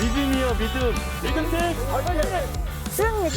믿음이요 믿음. 믿음팀. 승리!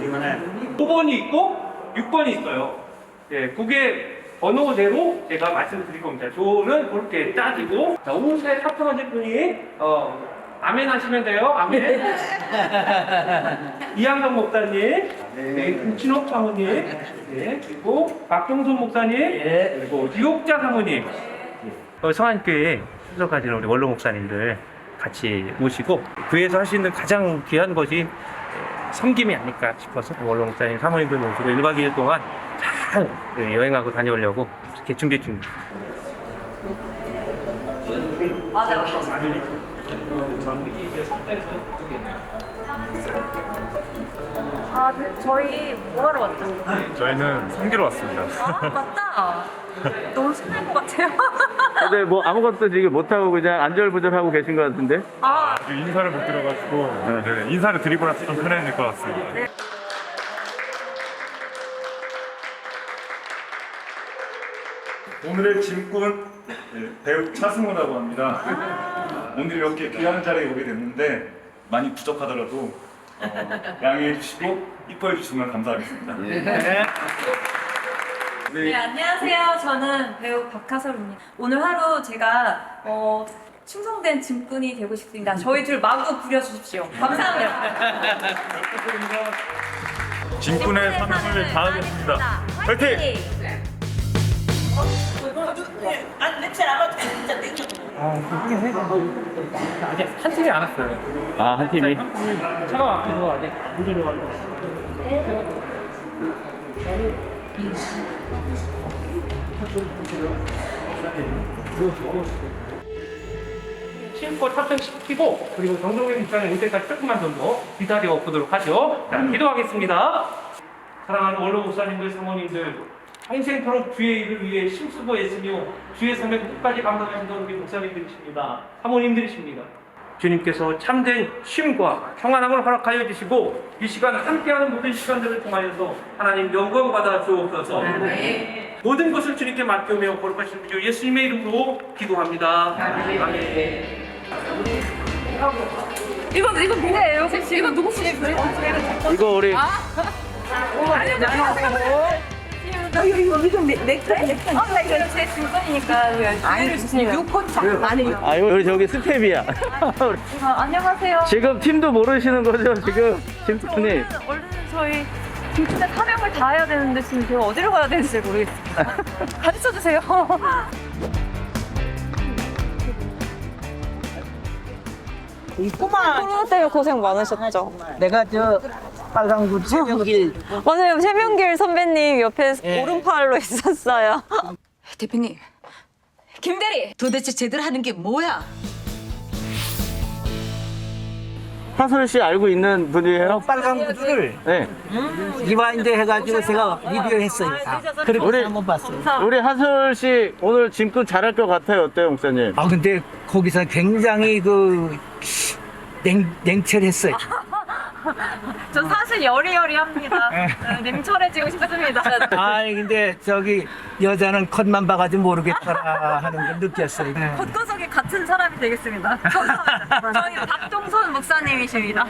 이거는 5번이 있고 6번이 있어요. 예, 그게 번호대로 제가 말씀드릴 겁니다. 조는 그렇게 따지고 자, 5세 첫 번째 분이 어, 아멘 하시면 돼요. 아멘. 이한경 목사님, 네, 김친옥 사모님, 네, 그리고 박종선 목사님, 그리고 유옥자 사모님, 어, 성안교회 수석하시는 우리 원로 목사님들 같이 모시고 교회에서 할 수 있는 가장 귀한 것이 섬김이 아닐까 싶어서 원로 목사님 사모님들 모시고 1박 2일 동안 잘 여행하고 다녀오려고 이렇게 준비 중입니다. 아, 네, 저희 뭐하러 왔죠? 저희는 성기로 왔습니다. 아, 맞다. 너무 신날 것 같아요. 근데 뭐 아무것도 지금 못하고 그냥 안절부절하고 계신 것 같은데? 아, 인사를 못 드려가지고 네, 인사를 드리고 나서 좀 편해질 것 같습니다. 오늘의 짐꾼 네, 배우 차승호라고 합니다. 오늘 이렇게 귀한 자리에 오게 됐는데 많이 부족하더라도 어, 양해해 주시고 이뻐해 주시면 감사하겠습니다. 네, 안녕하세요. 저는 배우 박하솔입니다. 오늘 하루 제가 어, 충성된 짐꾼이 되고 싶습니다. 저희 둘 마구 부려주십시오. 감사합니다. 짐꾼의 삶을 다하겠습니다. 화이팅! 아직 한 팀이 안 왔어요. 아, 한 팀이? 차가 앞에서 아직 못 들어가고. 신고 탑승시키고 그리고 정동현 입장에 올 때까지 조금만 정도 기다려 보도록 하죠. 자, 기도하겠습니다. 사랑하는 원로 목사님들, 사모님들, 평생토록 주의 일을 위해 심수고했으며 주의 삶에 끝까지 감당하시던 우리 목사님들이십니다. 사모님들이십니다. 주님께서 참된 쉼과 평안함을 허락하여 주시고 이 시간 함께하는 모든 시간들을 통하여서 하나님 영광 받아 주옵소서. 모든 것을 주님께 맡겨며 거룩하신 주 예수님의 이름으로 기도합니다. 아멘. 이건 이건 누구예요? 혹시 이건 누구시? 이거 우리 이거 이거 넥타이? 아, 나 이거 제 주세요. 유코창 아니. 아, 이거 우리 저기 스텝이야. 아, 안녕하세요. 지금 팀도 모르시는 거죠, 지금? 짐꾼이. 얼른 얼른 저희 김치의 사명을 다 해야 되는데 지금 제가 어디로 가야 되는지 모르겠습니다. 가르쳐 주세요. 코로나 때문에 고생 많으셨죠? 내가 저 빨강구 최명길 맞아요. 최명길 선배님 옆에 오른팔로 있었어요. 대표님 김대리! 도대체 제대로 하는 게 뭐야? 하솔 씨 알고 있는 분이에요? 빨강구를 네. 리와인드 해가지고 제가 리뷰 했어요. 다. 그렇게 우리- 한번 봤어요. 우리 하솔 씨 오늘 짐꾼 잘할 것 같아요. 어때요, 목사님? 아 근데 거기서 굉장히 그 냉, 냉철했어요. 저 사실 여리여리합니다. 네, 냉철해지고 싶습니다. 아니 근데 저기 여자는 컷만 봐가지고 모르겠더라 하는 걸 느꼈어요. 네. 곳곳에 같은 사람이 되겠습니다. 감사합니다. 저희 박동선 목사님이십니다.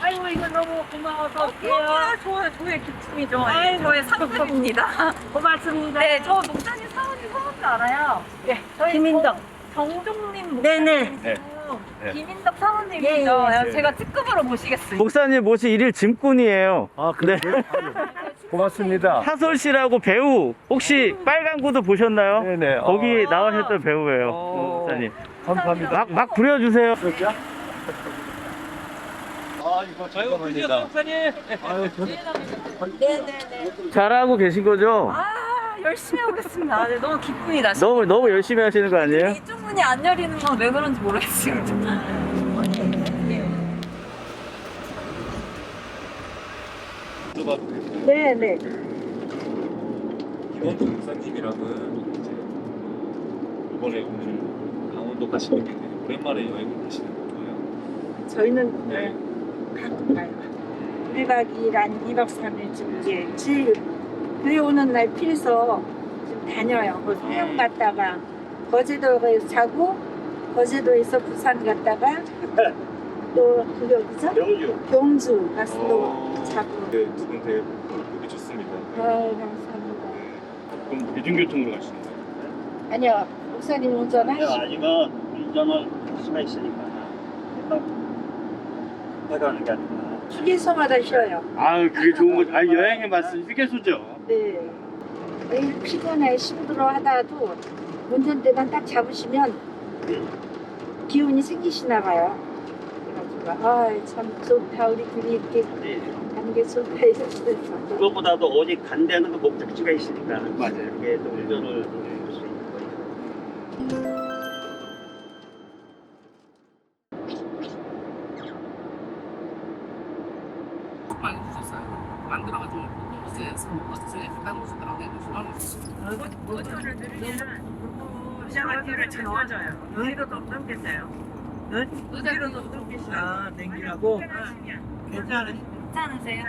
아 이거 너무 고마워서 좋아요 좋아요 저의 기쁨이죠 저의 상품입니다 고맙습니다 네 저 목사님 사원님 성함도 알아요 네 저희 김인덕 정종님 목사님 네. 김인덕 사원님이죠 제가 특급으로 모시겠습니다 목사님 모시 일일 짐꾼이에요. 아, 그래? 고맙습니다. 하솔 씨라고 배우 혹시 빨간 구도 보셨나요? 네네. 거기 어. 나와셨던 배우예요. 어. 목사님. 감사합니다. 막, 막 부려주세요. 오 픈이요, 목사님. 잘하고 계신 거죠? 아 열심히 해보겠습니다. 네, 너무 기쁩니다. 너무 너무 열심히 하시는 거 아니에요? 이쪽 문이 안 열리는 건 왜 그런지 모르겠어요. 네, 네. 김원준 목사님이랑은 이제 이번에 오늘 강원도 가시는데 오랜만에 여행을 가시는 거예요. 저희는 네. 가끔 가요. 1박 2일 아니 2박 3일쯤 이제 제일 교회 오는 날 필서 좀 다녀요. 뭐 수영 갔다가 거제도에서 자고 거제도에서 부산 갔다가 또 그게 어디죠? 영우요. 경주 가서 또 어, 자고 네, 두분 되게 보기 좋습니다. 아 감사합니다. 그럼 대중교통으로 가시는 거예요? 아니요 목사님 운전하시고 아니면 운전을 할 수가 있으니까 해가는 게 아니라 휴게소마다 쉬어요. 아 그게 좋은 거죠 아 여행에 맞선 휴게소죠 네. 매일 피곤해 힘들어 하다도 운전대만 딱 잡으시면 기운이 생기시나 봐요. 그래가지고 아참 좋다 우리 둘이 이렇게 가는 게 좋다 이랬어요. 그것보다도 오직 간 데는 그 목적지가 있으니까 맞아요 그게 또 운전을 할 수 있는 거예요 많이 주셨어요. 만들어가지고 버스에 버스에 딱 모시더라고요. 잘 넣어줘요. 의도 좀 넘겠어요. 의도도 좀 넘겠어요. 아, 냉기라고? 괜찮아. 괜찮으세요?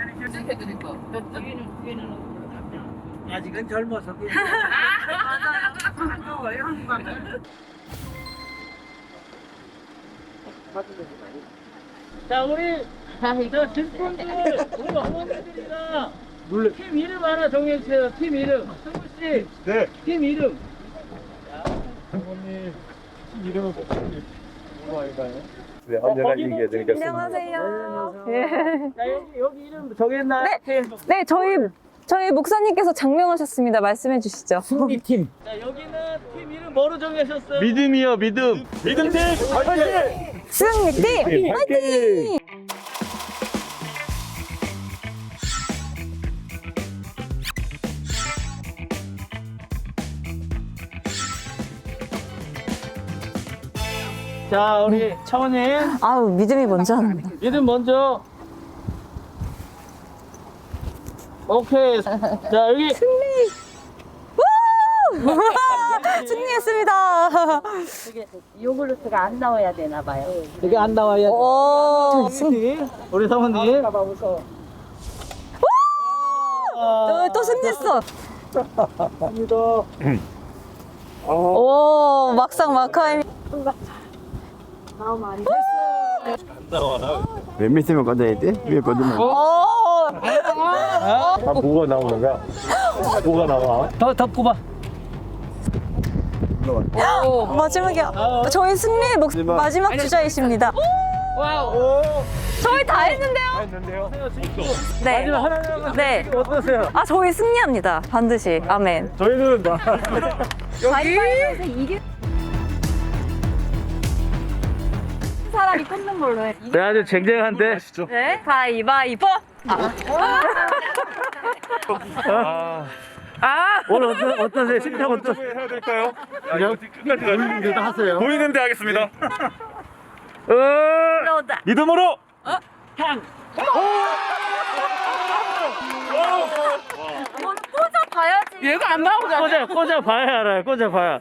아직은 젊어서. 맞아요. 반가워요. 자 우리 저 질분들 우리 어머니들이랑 팀 이름 하나 정해주세요. 팀 이름. 승우 씨. 네. 팀 이름. 네, 언제나 얘기해 안녕하세요. 자 여기 여기 이름 정했나요? 네. 네, 저희 저희 목사님께서 장명하셨습니다. 말씀해 주시죠. 승리 팀. 자 여기는 팀 이름 뭐로 정하셨어요? 믿음이요 믿음. 믿음팀 화이팅! 승리팀 화이팅! 자 우리 차원님 아우 믿음이 먼저. 믿음 먼저. 오케이. 자 여기 승리했습니다. 요구르트가 안 나와야 되나 봐요. 이게 안 나와야 오, 승, 우리 사모님. 어, 또 승리했어. 합니다. 오, 막상 막하임. 마음 안몇 미터면 꺼져야 돼? 위에 꺼지면. 오, 아, 뭐가 나오는 거야? 뭐가 나와? 더 덮고 봐. 마지막이야. 저희 승리의 목, 마지막 주자이십니다. 저희 다 했는데요? 했는데요. 네. 네. 어떠세요? 아, 저희 승리합니다. 반드시. 아멘. 저희는 가위바위보에서 이게 사람이 끊는 걸로 해. 네, 아주 쟁쟁한데. 네, 가위바위보. 아, 오늘 어떠, 어떠세요? 심장 어떠? 해야 될까요? 그냥 끝까지 보이는데 하세요. 보이는 데 하겠습니다. 어, 들어오다. 믿음으로. 뭐 꽂아 봐야지. 얘가 안 나오잖아. 꽂아, 꽂아 봐야 알아요. 꽂아 봐야.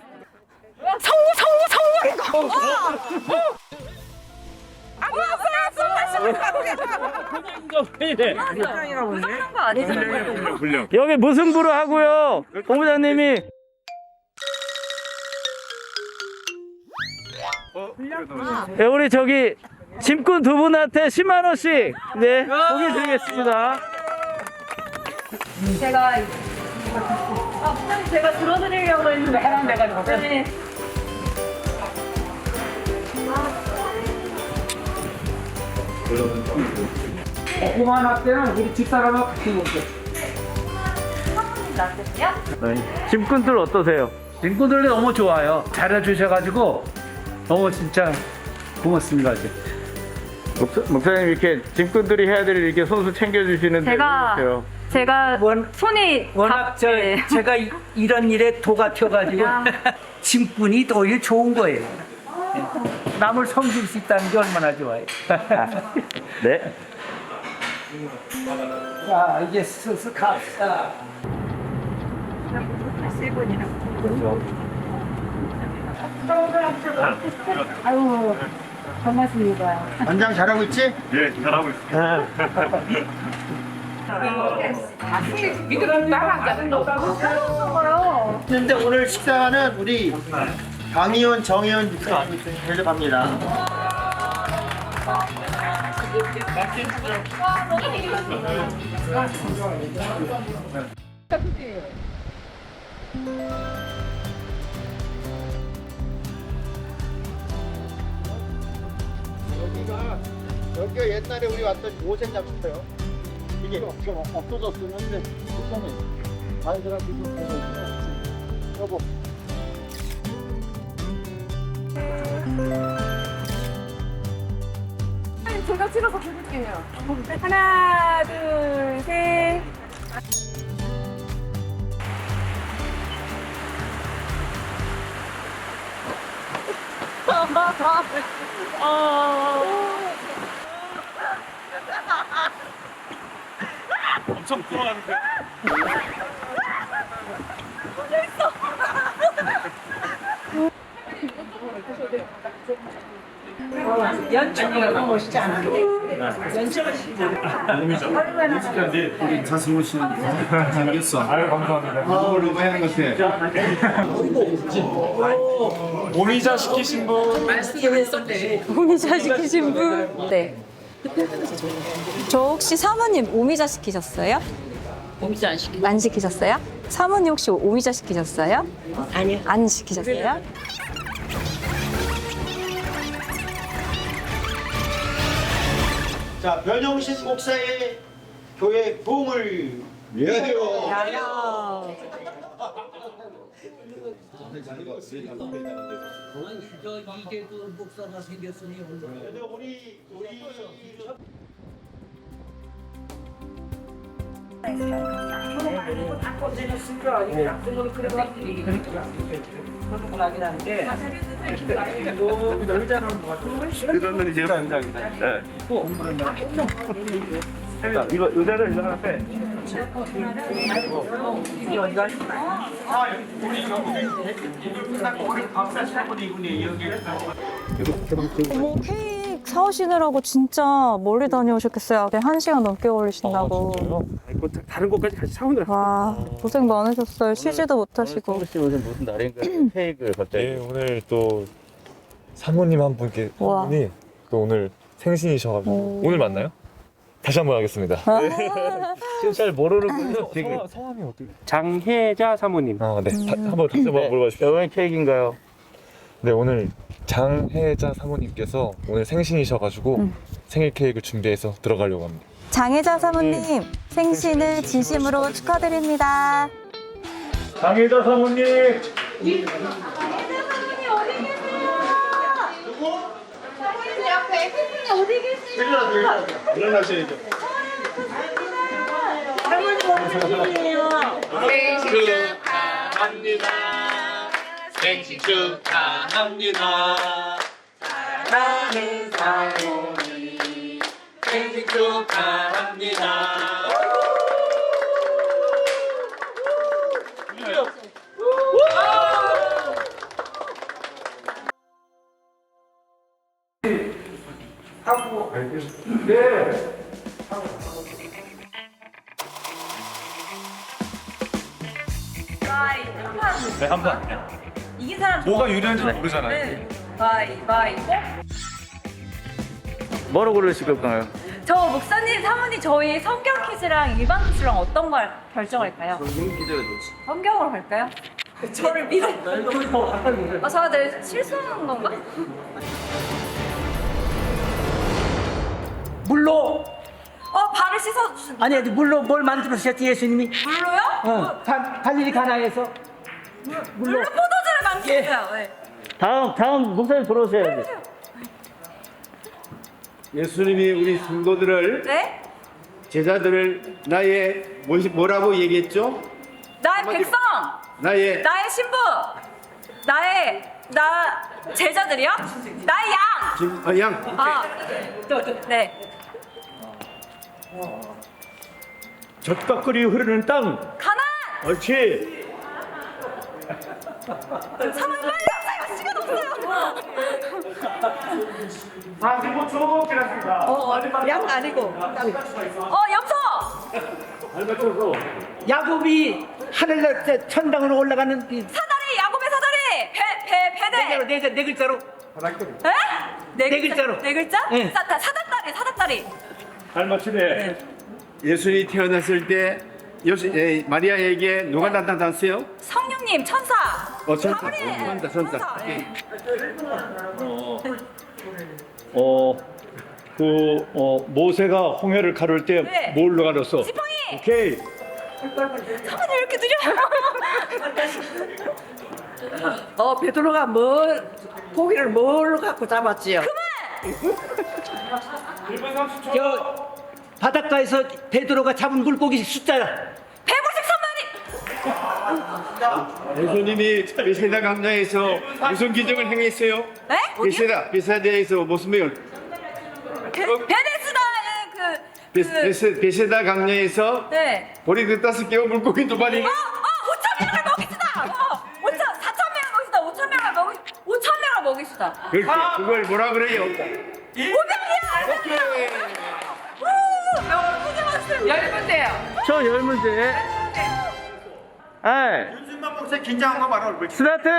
성리, 성리 이거. 아, 거? 불량. 여기 무승부로 하고요. 본부장님이 네, 우리 저기 짐꾼 두 분한테 10만 원씩 네 고기 드리겠습니다. 제가 아, 부장님 제가 들어드리려고 했는데 해당돼가지고. 네. 고구마 라떼는 우리 집사람하고 같이 먹죠. 나왔어요? 짐꾼들 어떠세요? 친구들이 너무 좋아요. 잘해주셔가지고 너무 진짜 고맙습니다. 이제. 목사, 목사 님 이렇게 짐꾼들이 해야 될 이렇게 손수 챙겨주시는데 제가 어떠세요? 제가 원- 손이 워낙 다- 저 네. 제가 이- 이런 일에 도가 튀어가지고 야. 짐꾼이 오히려 좋은 거예요. 예. 남을 섬길 수 있다는 게 얼마나 좋아요. 네. 자 이제 슬슬 갑시다. 아유 반갑습니다. 원장 잘하고 있지? 예, 잘하고 있습니다. 근데 오늘 식사는 우리 강의원, 정의원 대접합니다. 여기가 여기가 옛날에 우리 왔던 오색 잡초요. 이게 없어졌었는데 일단은 아이들한테 좀 보내주세요. 여보. 제가 찍어서 드릴게요. 하나, 둘, 셋. 엄청 부러워하는데. 연출이 너무 멋있지 않아? 우리 자승호 씨는 잘생겼어. 아유, 감사합니다. 어, 로고 하는 것 같아. 오미자 시키신 분. 오미자 시키신 분. 네. 저 혹시 사모님 오미자 시키셨어요? 오미자 안 시키고 안 시키셨어요? 사모님 혹시 오미자 시키셨어요? 아니요. 안 시키셨어요? 자, 변영신 목사의 교회 부흥을 위하여. 이게 그 목사가 생겼으니 근데 우리 우리 이 거는 이제 현장이다. 네. 자, 이거 의자를 일로 하나 빼. 어머 케이크 사오시느라고 진짜 멀리 다녀오셨겠어요. 한 시간 넘게 걸리신다고. 다른 곳까지 같이 사오느라. 와 고생 많으셨어요. 쉬지도 못하시고. 무슨 날인가요? 케이크를 갑자기. 네, 오늘 또 사모님 한 분께 우와. 한 분이 또 오늘 생신이셔가지고 오. 오늘 맞나요? 다시 한 번 하겠습니다. 지금 잘 모르는군요. 지금. 성, 성함이 어떻게? 장혜자 사모님. 아, 네. 다, 한번 다시 한번 물어봐 주십시오. 웬 케이크인가요? 네, 오늘 장혜자 사모님께서 오늘 생신이셔가지고 음. 생일 케이크 준비해서 들어가려고 합니다. 장혜자 사모님 생신을 진심으로 축하드립니다. 장혜자 사모님. 일어나셔야죠. 생신 축하합니다. 사랑하는 사모님 생신 축하합니다. 네, 한 번. 이긴 사람 뭐가 유리한지 모르잖아요. 네. 바이바이보. 뭐로 고르실 건가요? 저 목사님 사모님 저희 성경 퀴즈랑 일반 퀴즈랑 어떤 걸 결정할까요? 성경 퀴즈가 좋지. 성경으로 갈까요? 저를 믿어. 아, 제가 내 실수하는 건가? 물로 어, 발을 씻어 주신. 아니 물로 뭘 만들으셨지 예수님이? 물로요? 어, 다- 달리기 가나에서 물로 물로 네. 다음 다음 목사님 들어오셔야 돼. 예수님이 우리 성도들을 네? 제자들을 나의 뭐- 뭐라고 얘기했죠? 나의 백성, 나의 나의 신부, 나의 나 제자들이요? 나의 양. 김, 아, 양 아, 네. 끓이 흐르는 땅. 가난. 옳지. 사모님 빨리 하세요. 시간 없어요. 45초 지났습니다. 양 아니고 어, 염소. 야곱이 하늘날 때 천당으로 올라가는 이 사다리, 야곱의 사다리. 배, 배, 글자로 배대. 네, 네 글자로 에? 네, 네 글자로. 네 글자? 네. 사, 사다다리, 사다다리. 잘 맞추네. 예수님이 태어났을 때 요시, 에, 마리아에게 누가 나타났어요? 성령 님, 천사. 어, 천사. 가브리엘. 어, 천사, 천사. 예. 어, 그, 어, 모세가 홍해를 가를 때 네. 뭘로 가렸어? 지팡이. 오케이. 사모님 왜 이렇게 느려? 어 베드로가 뭘 고기를 뭘로 갖고 잡았지요? 1분 30초. 저 바닷가에서 베드로가 잡은 물고기 숫자 153마리. 예수님이 베세다 강야에서 무슨 기적을 행했어요? 에? 어디요? 베세다 베세다에서 무슨 명을 베, 베데스다의 그, 베, 그 베세, 베세다 강야에서 네. 보리들 다섯 개와 물고기 두 마리 어, 어, 5천 명을 먹이시다. 어, 5천, 4천 명을 먹이시다. 5천 명을 먹이, 5천 명을 먹이시다. 그렇게 그걸 뭐라 그래요? 500이야. 우, 몇 문제 맞았어요? 열 문제요. 저 열 문제. 아, 윤준만 목사 긴장한 거 말아. 스타트.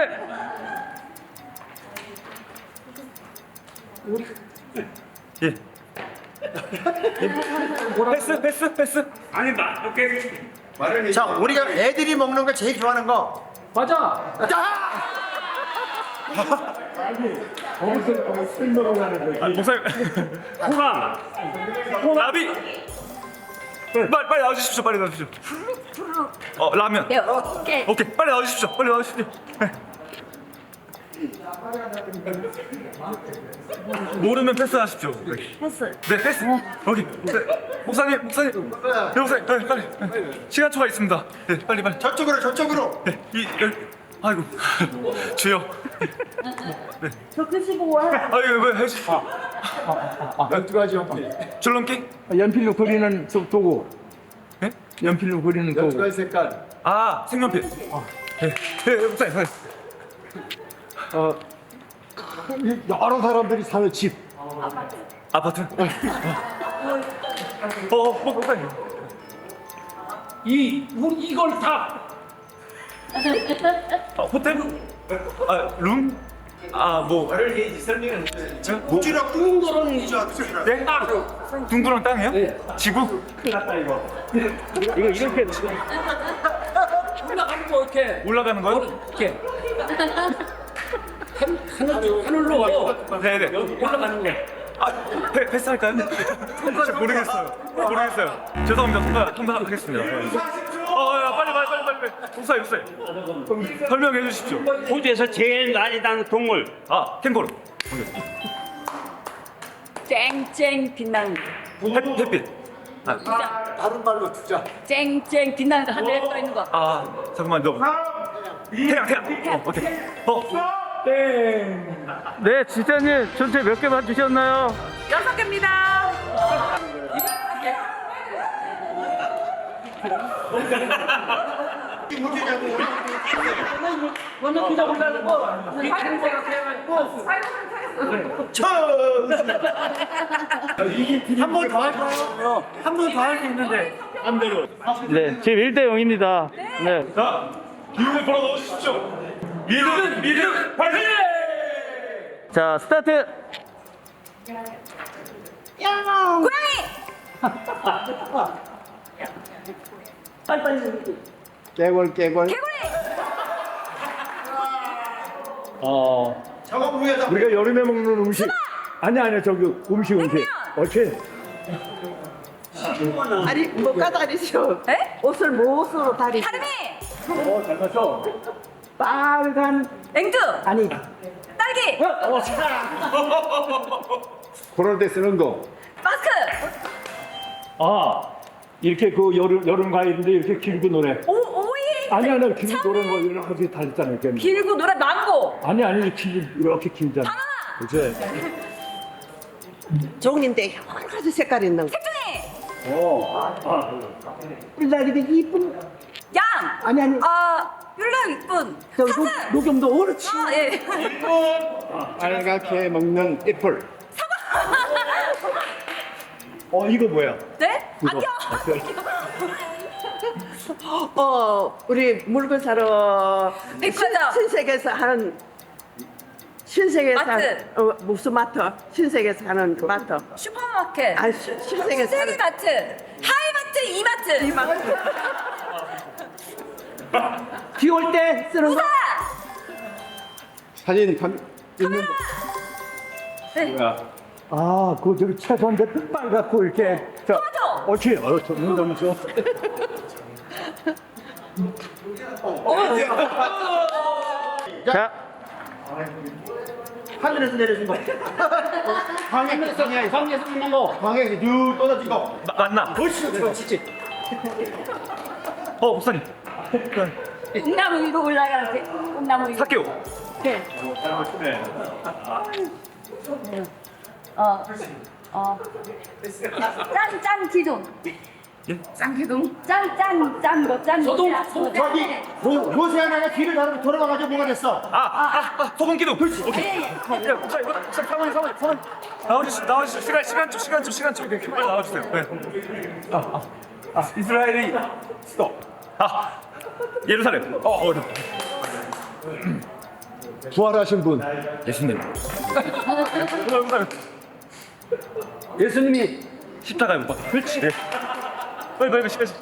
패스 패스 패스. 아니, 나, 이렇게. 말을 해. 자, 우리가 애들이 먹는 거 제일 좋아하는 거. 맞아. 아, 목사님. 호강. 나비. 빨리 빨리 나와주십시오. 빨리 나와주십시오. 어 라면. 네, 오케이. 오케이 빨리 나와주십시오. 빨리 나와주십시오. 네. 모르면 패스하십시오. 패스. 네 패스. 오케이. 네. 목사님 목사님. 네, 목사님 빨리 빨리. 네. 시간 초가 있습니다. 네 빨리 빨리. 저쪽으로 저쪽으로. 네, 이 열. 아이고 주여. 네. 저 끄시고 와. 아이고 왜 해주십 두 가지 연필. 줄넘기? 연필로 그리는 도- 도구. 네? 연필로 그리는 도구. 가지 색깔. 아 색연필. 네, 네 목사님. 네. 어, 여러 사람들이 사는 집. 아파트. 어, 어, 뭐, 목사님. 이, 우리 이걸 다. 어, 호텔? 아, 룸? 아, 뭐. 우주랑 뚱그런 우주 아저씨랑. 네? 둥그런 땅이요? 지구? 이거 이렇게 올라가는 거 이렇게. 올라가는 거요? 이렇게. 하늘, 하늘로 가고 네네. 올라가는 거. 아, 패, 패스할까요? 잘 모르겠어요. 모르겠어요. 죄송합니다. 통과, 통과하겠습니다. 목사님, 목사님. 설명해 주십시오. 호주에서 제일 많이 다는 동물. 아, 캥거루. 쨍쨍 빛나는 거. 햇, 햇빛. 아, 다른 말로 주자. 쨍쨍 빛나는 거 하늘에 떠 있는 거. 아, 잠깐만, 너. 태양, 태양. 어, 어떻게? 어, 네, 지사님 전체 몇개 맞추셨나요? 여섯 개입니다. 먼저 피자 올라가는 거. 이 행보가 해가지고. 한 번 더 할까요? 한 번 더 할 수 있는데. 네, 지금 1대 0입니다. 네. 자, 기운을 불어 넣으십시오. 믿음, 믿음, 파이팅! 자, 스타트. 깨골 깨골. 어, 저거 무게다. 우리가 여름에 먹는 음식. 아니 아니 저기 음식 음식. 어째? 아니 뭐가 다리죠? 에? 옷을 무엇으로 다리? 다리미. 어, 잘 맞춰. 빨간 앵두. 아니 딸기. 그럴 때 쓰는 거. 마스크. 아, 이렇게 그 여름 여름 과일인데 이렇게 길고 노래. 오. 아니 아니 길고 노래 뭐 가지 다 있잖아요. 이렇게. 길고 노래 망고. 아니 아니 길 이렇게 길잖아. 그치? 종인데 여러 가지 색깔 있는 거. 뿔나기도 이쁜 양. 아니 아니 아 율랑 이쁜. 저 사슴. 녹, 녹염도 옳지 아 예. 빨갛게 먹는 애플. 어 이거 뭐야? 네? 안녕. 어, 우리 물건 사러 백화점. 신세계에서 하는 신세계에서 마트. 하는, 어, 무슨 마트? 신세계에서 하는 그 마트. 슈퍼마켓. 아, 시- 신세계에서 하는 세계마트. 하이마트 이마트. 이 마트. 비올 때 쓰는 거. 사진 감 있는 거. 네. 아, 그 저기 채소인데 빨갛고 이렇게 저 토마토. 옳지. 어, 저 너무 좋아. 자, 하늘에서 내려준 거. 광해에서 광해에서 있는 거. 광해에서 쭉 떨어진 거. 마- 맞나? 그렇지, 그렇지. 어 목사님 꿈나무 위로 올라가는 게 꿈나무 위로. 사케오. 어, 어. 짠, 짠 기둥. 짠 기둥? 짠, 짠, 짠 거, 짠 거. 저기 요- 요새 하나가 뒤를 다르고 돌아가가지고 뭐가 됐어? 아, 아, 아, 소금 기둥. 오케이. 야, 목사님, 목사님, 사모님, 사모님, 사모님. 나와주시, 나와주시. 시간, 시간 좀, 시간 좀, 시간 좀. 이렇게 빨리 나와주세요. 네. 아, 이스라엘이 스톱. 아, 예루살렘. 어, 어, 부활하신 분. 예수님. 예수님이 십자가에 못 박혀. 그렇지. 네. 빨리, 빨리, 시간. 좀.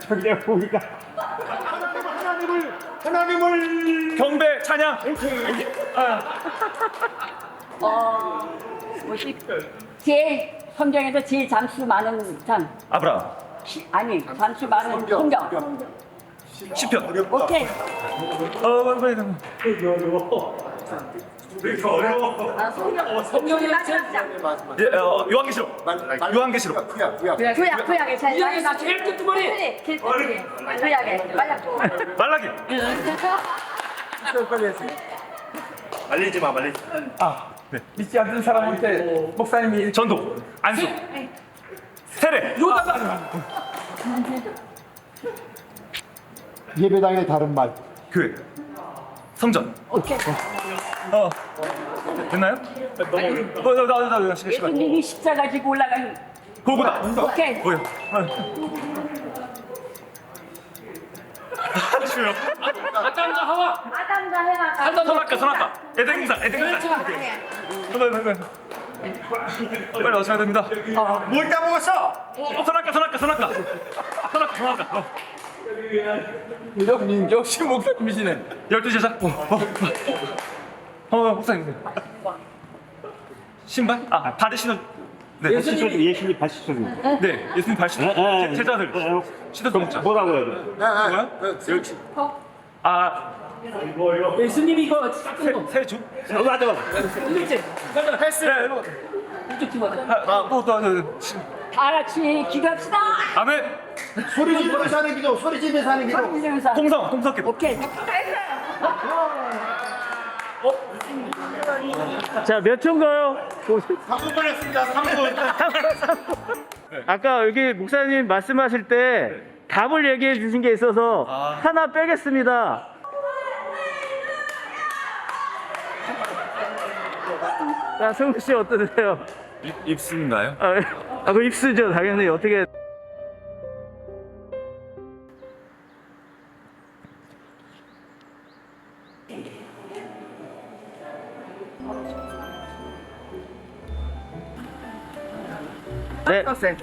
저기 보니까 하나님을 하나님을 경배, 찬양. 어, 뭐지? 제일 성경에서 제일 잠수 많은 장. 아브라함. 아니, 잠수 많은 성경. 시편. 오케이. 어, 빨리, 빨리. 아, 성경. 성경이 마지막 장. 예, 어, 요한계시록. 요한계시록. 구약 구약. 구약, 구약에 제일 마지막 제일 끝머리. 끝머리. 구약에. 말라. 말라기. 말리지 마, 말리지. 아, 믿지 않는 사람한테 목사님이 전도. 안수. 세례. 예배당의 다른 말. 교회. 성전. 오케이. 어. 됐나요? 어, 나, 나, 나, 나, 시간, 시간. 예수님이 십자가 지고 올라간. 고구나. 오케이. 뭐야? 쉬워요. 아담과 하와. 아담과 해가 선악과, 선악과. 에덴공사, 에덴공사. 빨리, 빨리, 빨리. 빨리 나오셔야 됩니다. 뭘 따먹었어? 어, 선악과, 선악과, 선악과. 선악과, 선악과. 어. 역, 역시 목사님이시네. 12시 시작. 어, 어, 어, 어, 목사님. 신발? 아, 발에 신어. 네. 예수님이 예수님 발시소리. 네, 예수님 발 신어. 제- 제자들 신어서 먹자. 뭐라고 해야 돼? 뭐야? 역시. 아, 예수님이 이거 닦은 거. 세 주? 어, 맞아. 맞아. 패스. 네, 이거. 이쪽 뒤로 가자. 아, 또, 또, 또. 다 같이 기도합시다. 아멘. 소리 지르면서 하는 기도. 소리 지르면서 하는 기도. 홍성, 홍성 기도. 오케이. 자, 몇 초인가요? 3분 걸렸습니다. 3분. 아까 여기 목사님 말씀하실 때 답을 얘기해 주신 게 있어서 하나 빼겠습니다. 자, 승우 씨 어떠세요? 입술인가요? 아, 아, 그 입수죠, 당연히 어떻게. 네.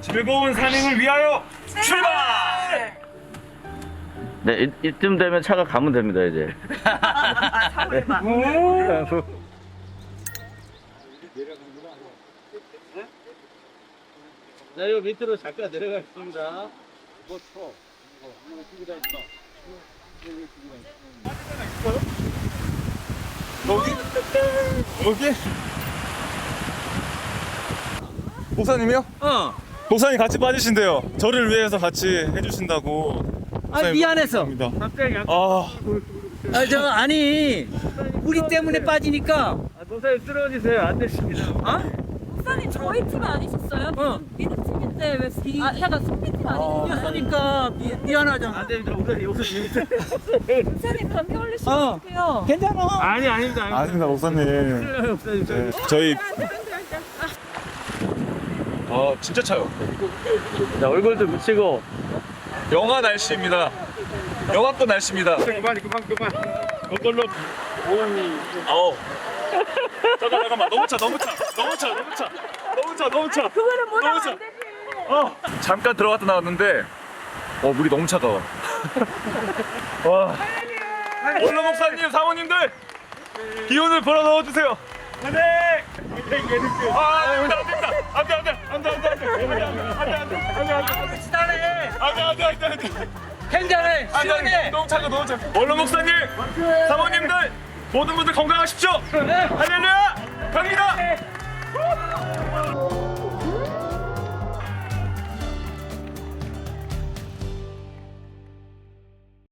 즐거운 산행을 위하여 출발! 네, 이, 이쯤 되면 차가 가면 됩니다, 이제. 자, 이거 밑으로 잠깐 내려가겠습니다. 여기? 여기? 목사님이요? 어. 목사님 같이 빠지신대요. 저를 위해서 같이 해주신다고. 아 목사님 미안해서. 감사합니다. 아, 아 저 아니 우리 때문에 빠지니까. 목사님 쓰러지세요. 안 되십니다. 목사님 저희 팀 아니셨어요? 어. 미드 팀인데 왜 비, 아, 승리팀 아니에요? 이겼으니까 미, 미안하잖아. 안 됩니다. 목사님 목사님. 목사님 감기 걸리시면 어. 어떡해요? 괜찮아. 아니 아닙니다. 아닙니다. 아닙니다, 목사님. 목사님 저 네, 저희. 아, 진짜 차요. 자, 얼굴도 묻히고 영하 날씨입니다. 영하권 날씨입니다. 그만 그만 그만. 이걸로. 아우. 잠깐 잠깐만 너무 차 너무 차 너무 차 너무 차 너무 차 너무 차 그거는 못 너무 하면 차. 안 되지. 어 잠깐 들어갔다 나왔는데 어 물이 너무 차가워. 와. 원로 목사님 사모님들 기운을 불어 넣어주세요. 네. 아, 안 된다, 안 된다, 안 돼, 안 돼, 안 돼, 안 돼, 안 돼, 안 돼, 안 돼, 안 돼, 안 돼, 안 돼, 안 돼. 괜찮아. 아, 네, 너무 차가 너무 차가. 원로 목사님, 사모님들 모든 분들 건강하십시오. 할렐루야, 갑니다.